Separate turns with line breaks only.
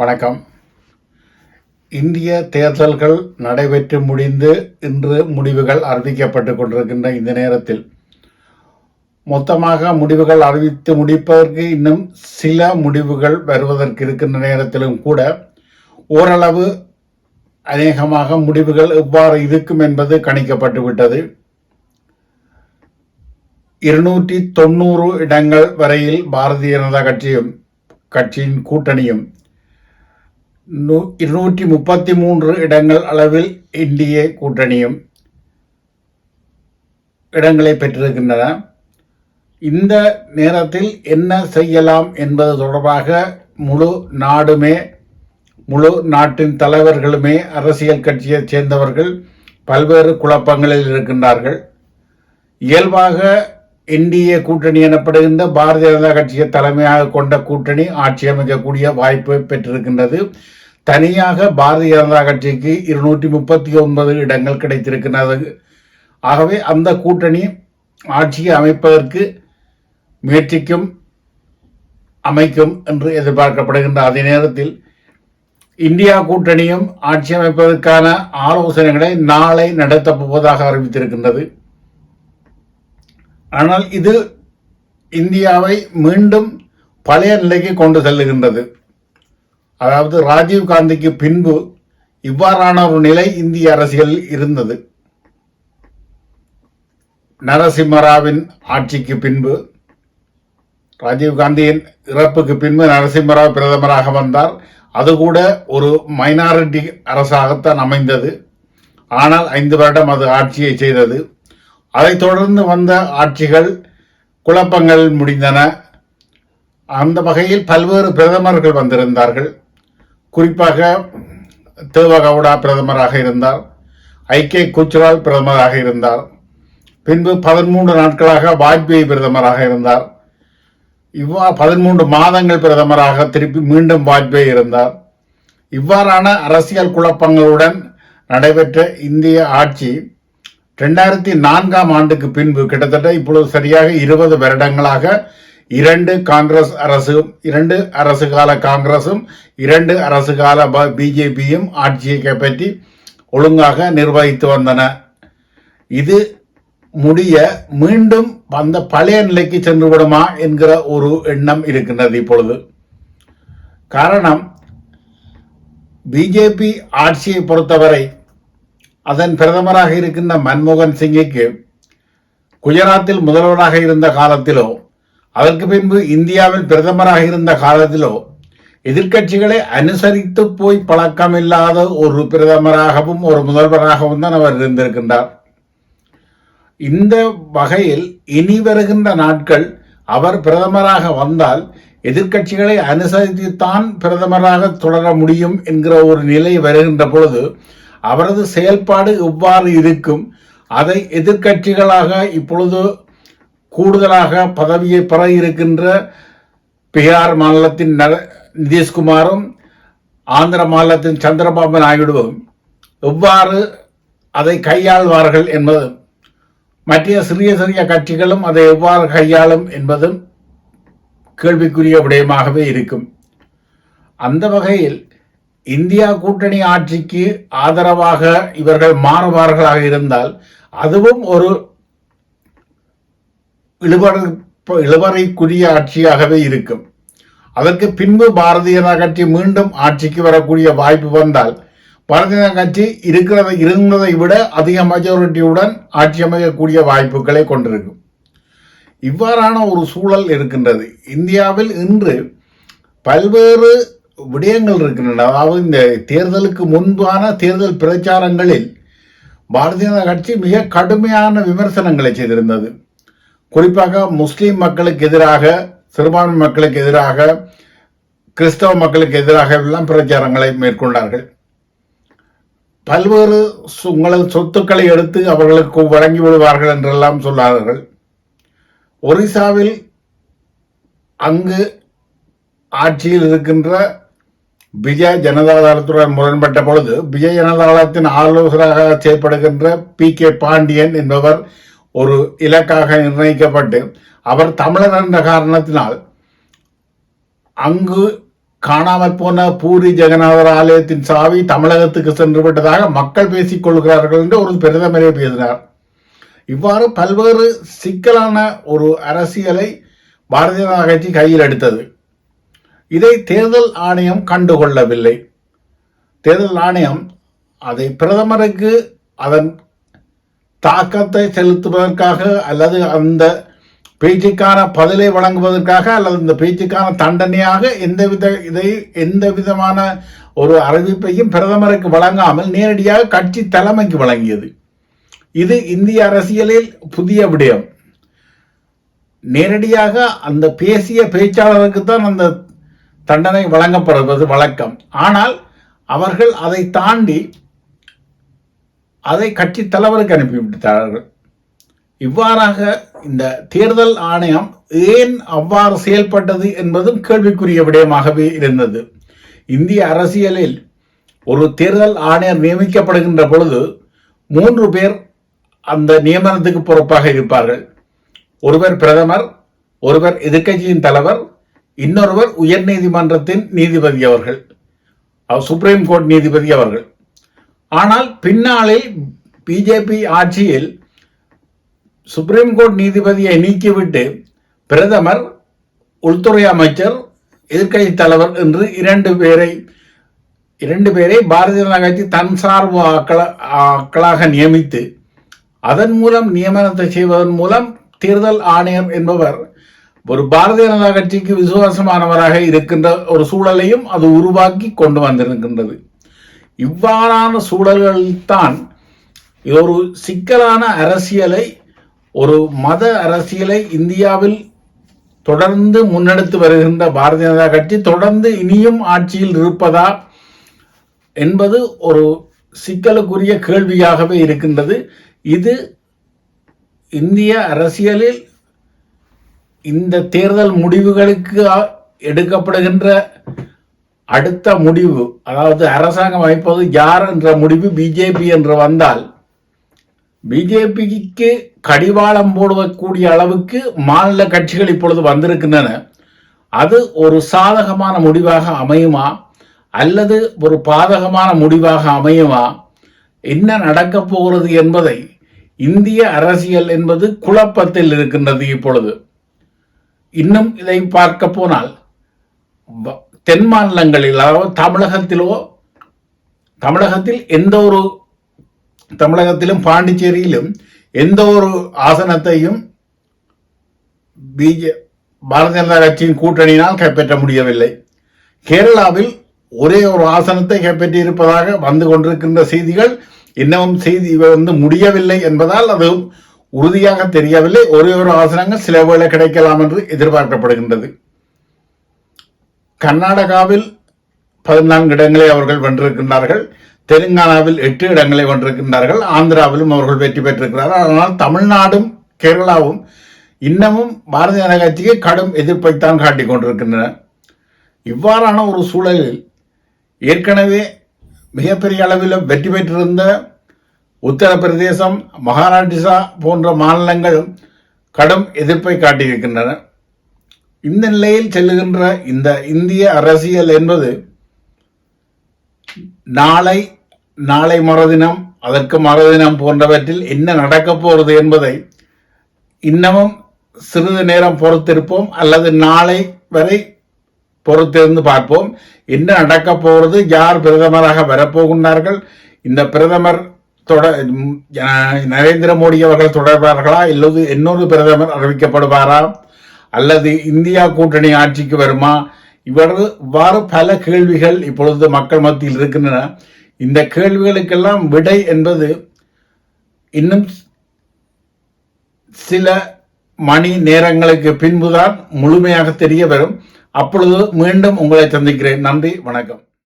வணக்கம். இந்திய தேர்தல்கள் நடைபெற்று முடிந்து இன்று முடிவுகள் அறிவிக்கப்பட்டு கொண்டிருக்கின்ற இந்த நேரத்தில் மொத்தமாக முடிவுகள் அறிவித்து முடிப்பதற்கு இன்னும் சில முடிவுகள் வருவதற்கு இருக்கின்ற நேரத்திலும் கூட ஓரளவு அநேகமாக முடிவுகள் எவ்வாறு இருக்கும் என்பது கணிக்கப்பட்டு விட்டது. இருநூற்றி தொண்ணூறு இடங்கள் வரையில் பாரதிய ஜனதா கட்சியும் கட்சியின் கூட்டணியும் இருநூற்றி முப்பத்தி மூன்று இடங்கள் அளவில் இந்திய கூட்டணியும் இடங்களை பெற்றிருக்கின்றன. இந்த நேரத்தில் என்ன செய்யலாம் என்பது தொடர்பாக முழு நாடுமே முழு நாட்டின் தலைவர்களுமே அரசியல் கட்சியைச் சேர்ந்தவர்கள் பல்வேறு குழப்பங்களில் இருக்கின்றார்கள். இயல்பாக இந்திய கூட்டணி எனப்படுகின்ற பாரதிய ஜனதா கட்சியை தலைமையாக கொண்ட கூட்டணி ஆட்சி அமைக்கக்கூடிய வாய்ப்பை பெற்றிருக்கின்றது. தனியாக பாரதிய ஜனதா கட்சிக்கு இருநூற்றி முப்பத்தி ஒன்பது இடங்கள் கிடைத்திருக்கின்றது. ஆகவே அந்த கூட்டணி ஆட்சியை அமைப்பதற்கு முயற்சிக்கும் அமைக்கும் என்று எதிர்பார்க்கப்படுகின்ற அதே நேரத்தில் இந்தியா கூட்டணியும் ஆட்சி அமைப்பதற்கான ஆலோசனைகளை நாளை நடத்தப் போவதாக அறிவித்திருக்கின்றது. ஆனால் இது இந்தியாவை மீண்டும் பழைய நிலைக்கு கொண்டு செல்லுகின்றது. அதாவது ராஜீவ் காந்திக்கு பின்பு இவ்வாறான ஒரு நிலை இந்திய அரசியலில் இருந்தது. நரசிம்மராவின் ஆட்சிக்கு பின்பு ராஜீவ் காந்தியின் இறப்புக்கு பின்பு நரசிம்மராவ் பிரதமராக வந்தார். அது கூட ஒரு மைனாரிட்டி அரசாகத்தான் அமைந்தது. ஆனால் ஐந்து வருடம் அது ஆட்சியை செய்தது. அதைத் தொடர்ந்து வந்த ஆட்சிகள் குழப்பங்கள் முடிந்தன. அந்த வகையில் பல்வேறு பிரதமர்கள் வந்திருந்தார்கள். குறிப்பாக தேவகவுடா பிரதமராக இருந்தார். ஐக்கிய குஜ்ரால் பிரதமராக இருந்தார். பின்பு பதிமூன்று நாட்களாக வாஜ்பேயி பிரதமராக இருந்தார். இவ்வா பதிமூன்று மாதங்கள் பிரதமராக திருப்பி மீண்டும் வாஜ்பேயி இருந்தார். இவ்வாறான அரசியல் குழப்பங்களுடன் நடைபெற்ற இந்திய ஆட்சி ரெண்டாயிரத்தி நான்காம் ஆண்டுக்கு பின்பு கிட்டத்தட்ட இப்பொழுது சரியாக இருபது வருடங்களாக இரண்டு காங்கிரஸ் அரசு இரண்டு அரசு கால காங்கிரஸும் இரண்டு அரசு கால பிஜேபியும் ஆட்சியை கைப்பற்றி ஒழுங்காக நிர்வகித்து வந்தன. இது முடிய மீண்டும் அந்த பழைய நிலைக்கு சென்று விடுமா என்கிற ஒரு எண்ணம் இருக்கின்றது இப்பொழுது. காரணம் பிஜேபி ஆட்சியை பொறுத்தவரை அதன் பிரதமராக இருக்கின்ற மன்மோகன் சிங்குக்கு குஜராத்தில் முதல்வராக இருந்த காலத்திலோ அதற்கு பின்பு இந்தியாவில் பிரதமராக இருந்த காலத்திலோ எதிர்க்கட்சிகளை அனுசரித்து போய் பழக்கம் இல்லாத ஒரு பிரதமராகவும் ஒரு முதல்வராகவும் தான் அவர் இருந்திருக்கின்றார். இந்த வகையில் இனி வருகின்ற நாட்கள் அவர் பிரதமராக வந்தால் எதிர்க்கட்சிகளை அனுசரித்துத்தான் பிரதமராக தொடர முடியும் என்கிற ஒரு நிலை வருகின்ற பொழுது அவரது செயல்பாடு எவ்வாறு இருக்கும்? அதை எதிர்க்கட்சிகளாக இப்பொழுது கூடுதலாக பதவியை பெற இருக்கின்ற பீகார் மாநிலத்தின் நிதிஷ்குமாரும் ஆந்திர மாநிலத்தின் சந்திரபாபு நாயுடுவும் எவ்வாறு அதை கையாள்வார்கள் என்பதும் மற்ற சிறிய சிறிய கட்சிகளும் அதை எவ்வாறு கையாளும் என்பதும் கேள்விக்குரிய விடயமாகவே இருக்கும். அந்த வகையில் இந்தியா கூட்டணி ஆட்சிக்கு ஆதரவாக இவர்கள் மாறுவார்களாக இருந்தால் அதுவும் ஒரு இழுபற இழுபறைக்குரிய ஆட்சியாகவே இருக்கும். அதற்கு பின்பு பாரதிய ஜனதா கட்சி மீண்டும் ஆட்சிக்கு வரக்கூடிய வாய்ப்பு வந்தால் பாரதிய ஜனதா கட்சி இருக்கிறதை இருந்ததை விட அதிக மெஜாரிட்டியுடன் ஆட்சி அமைக்கக்கூடிய வாய்ப்புகளை கொண்டிருக்கும். இவ்வாறான ஒரு சூழல் இருக்கின்றது. இந்தியாவில் இன்று பல்வேறு விடயங்கள் இருக்கின்றன அதாவது இந்த தேர்தலுக்கு முன்பான தேர்தல் பிரச்சாரங்களில் பாரதிய ஜனதா கட்சி மிக கடுமையான விமர்சனங்களை செய்திருந்தது. குறிப்பாக முஸ்லீம் மக்களுக்கு எதிராக சிறுபான்மை மக்களுக்கு எதிராக கிறிஸ்தவ மக்களுக்கு எதிராக எல்லாம் பிரச்சாரங்களை மேற்கொண்டார்கள். பல்வேறு உங்களது சொத்துக்களை எடுத்து அவர்களுக்கு வழங்கி விடுவார்கள் என்றெல்லாம் சொன்னார்கள் ஒரிசாவில் அங்கு ஆட்சியில் இருக்கின்ற விஜய் ஜனதாதளத்துடன் முரண்பட்ட பொழுது விஜய் ஜனதாதளத்தின் ஆலோசகராக செயல்படுகின்ற பி. கே. பாண்டியன் என்பவர் ஒரு இலக்காக நிர்ணயிக்கப்பட்டு அவர் தமிழர் என்ற காரணத்தினால் அங்கு காணாமல் போன பூரி ஜெகநாதர் ஆலயத்தின் சாவி தமிழகத்துக்கு சென்று விட்டதாக மக்கள் பேசிக் கொள்கிறார்கள் என்று ஒரு பிரதமரே பேசினார். இவ்வாறு பல்வேறு சிக்கலான ஒரு அரசியலை பாரதிய ஜனதா கட்சி கையில் எடுத்தது. இதை தேர்தல் ஆணையம் கண்டுகொள்ளவில்லை. தேர்தல் ஆணையம் அதை பிரதமருக்கு அதன் தாக்கத்தை செலுத்துவதற்காக அல்லது அந்த பேச்சுக்கான பதிலை வழங்குவதற்காக அல்லது இந்த பேச்சுக்கான தண்டனையாக எந்தவித இதை எந்த விதமான ஒரு அறிவிப்பையும் பிரதமருக்கு வழங்காமல் நேரடியாக கட்சி தலைமைக்கு வழங்கியது. இது இந்திய அரசியலில் புதிய விடயம். நேரடியாக அந்த பேசிய பேச்சாளருக்கு தான் அந்த தண்டனை வழங்கப்படுவது வழக்கம். ஆனால் அவர்கள் அதை தாண்டி அதை கட்சி தலைவருக்கு அனுப்பிவிட்டார்கள். இவ்வாறாக இந்த தேர்தல் ஆணையம் ஏன் அவ்வாறு செயல்பட்டது என்பதும் கேள்விக்குரிய விடயமாகவே இருந்தது. இந்திய அரசியலில் ஒரு தேர்தல் ஆணையர் நியமிக்கப்படுகின்ற பொழுது மூன்று பேர் அந்த நியமனத்துக்கு பொறுப்பாக இருப்பார்கள். ஒருவர் பிரதமர் ஒருவர் எதிர்க்கட்சியின் தலைவர் இன்னொருவர் உயர் நீதிமன்றத்தின் நீதிபதி அவர்கள். சுப்ரீம் கோர்ட் நீதிபதி அவர்கள். ஆனால் பின்னாளில் பிஜேபி ஆட்சியில் சுப்ரீம் கோர்ட் நீதிபதியை நீக்கிவிட்டு பிரதமர் உள்துறை அமைச்சர் எதிர்கட்சி தலைவர் என்று இரண்டு பேரை இரண்டு பேரை பாரதிய ஜனதா கட்சி தன் சார்பு ஆக்களாக நியமித்து அதன் மூலம் நியமனத்தை செய்வதன் மூலம் தேர்தல் ஆணையம் என்பவர் ஒரு பாரதிய ஜனதா கட்சிக்கு விசுவாசமானவராக இருக்கின்ற ஒரு சூழலையும் அது உருவாக்கி கொண்டு வந்திருக்கின்றது. இவ்வாறான சூழல்களில்தான் ஒரு சிக்கலான அரசியலை ஒரு மத அரசியலை இந்தியாவில் தொடர்ந்து முன்னெடுத்து வருகின்ற பாரதிய ஜனதா கட்சி தொடர்ந்து இனியும் ஆட்சியில் இருப்பதா என்பது ஒரு சிக்கலுக்குரிய கேள்வியாகவே இருக்கின்றது. இது இந்திய அரசியலில் இந்த தேர்தல் முடிவுகளுக்கு எடுக்கப்படுகின்ற அடுத்த முடிவு அதாவது அரசாங்கம் அமைப்பது யார் என்ற முடிவு பிஜேபி என்று வந்தால் பிஜேபிக்கு கடிவாளம் போடக்கூடிய அளவுக்கு மாநில கட்சிகள் இப்பொழுது வந்திருக்கின்றன. அது ஒரு சாதகமான முடிவாக அமையுமா? அல்லது ஒரு பாதகமான முடிவாக அமையுமா? என்ன நடக்கப் போகிறது என்பதை இந்திய அரசியல் என்பது குழப்பத்தில் இருக்கின்றது இப்பொழுது. இன்னும் இதை பார்க்க போனால் தென் மாநிலங்களில் தமிழகத்திலோ தமிழகத்தில் எந்த ஒரு தமிழகத்திலும் பாண்டிச்சேரியிலும் எந்த ஒரு ஆசனத்தையும் பிஜே பாரதிய ஜனதா கட்சியின் கூட்டணியினால் கைப்பற்ற முடியவில்லை. கேரளாவில் ஒரே ஒரு ஆசனத்தை கைப்பற்றி இருப்பதாக வந்து கொண்டிருக்கின்ற செய்திகள் இன்னமும் செய்தி வந்து முடியவில்லை என்பதால் அது உறுதியாக தெரியவில்லை. ஒரே ஒரு ஆசனங்கள் சில வேளை கிடைக்கலாம் என்று எதிர்பார்க்கப்படுகின்றது. கர்நாடகாவில் பதினான்கு இடங்களை அவர்கள் வென்றிருக்கின்றார்கள். தெலுங்கானாவில் எட்டு இடங்களை வென்றிருக்கின்றார்கள். ஆந்திராவிலும் அவர்கள் வெற்றி பெற்றிருக்கிறார்கள். ஆனால் தமிழ்நாடும் கேரளாவும் இன்னமும் பாரதிய ஜனதா கட்சிக்கு கடும் எதிர்ப்பைத்தான் காட்டிக் கொண்டிருக்கின்றன. இவ்வாறான ஒரு சூழலில் ஏற்கனவே மிகப்பெரிய அளவில் வெற்றி பெற்றிருந்த உத்தரப்பிரதேசம் மகாராஷ்டிரா போன்ற மாநிலங்களும் கடும் எதிர்ப்பை காட்டியிருக்கின்றன. இந்த நிலையில் செல்லுகின்ற இந்த இந்திய அரசியல் என்பது நாளை நாளை மறுதினம் அதற்கு மறுதினம் போன்றவற்றில் என்ன நடக்கப் போகிறது என்பதை இன்னமும் சிறிது நேரம் பொறுத்திருப்போம் அல்லது நாளை வரை பொறுத்திருந்து பார்ப்போம். என்ன நடக்கப் போகிறது யார் பிரதமராக வரப்போகின்றார்கள் இந்த பிரதமர் தொட நரேந்திர மோடி அவர்கள் தொடர்பார்களா? இல்லது இன்னொரு பிரதமர் அறிவிக்கப்படுவாரா? அல்லது இந்தியா கூட்டணி ஆட்சிக்கு வருமா? இவ்வாறு இவ்வாறு பல கேள்விகள் இப்பொழுது மக்கள் மத்தியில் இருக்கின்றன. இந்த கேள்விகளுக்கெல்லாம் விடை என்பது இன்னும் சில மணி நேரங்களுக்கு பின்புதான் முழுமையாக தெரிய வரும். அப்பொழுது மீண்டும் உங்களை சந்திக்கிறேன். நன்றி வணக்கம்.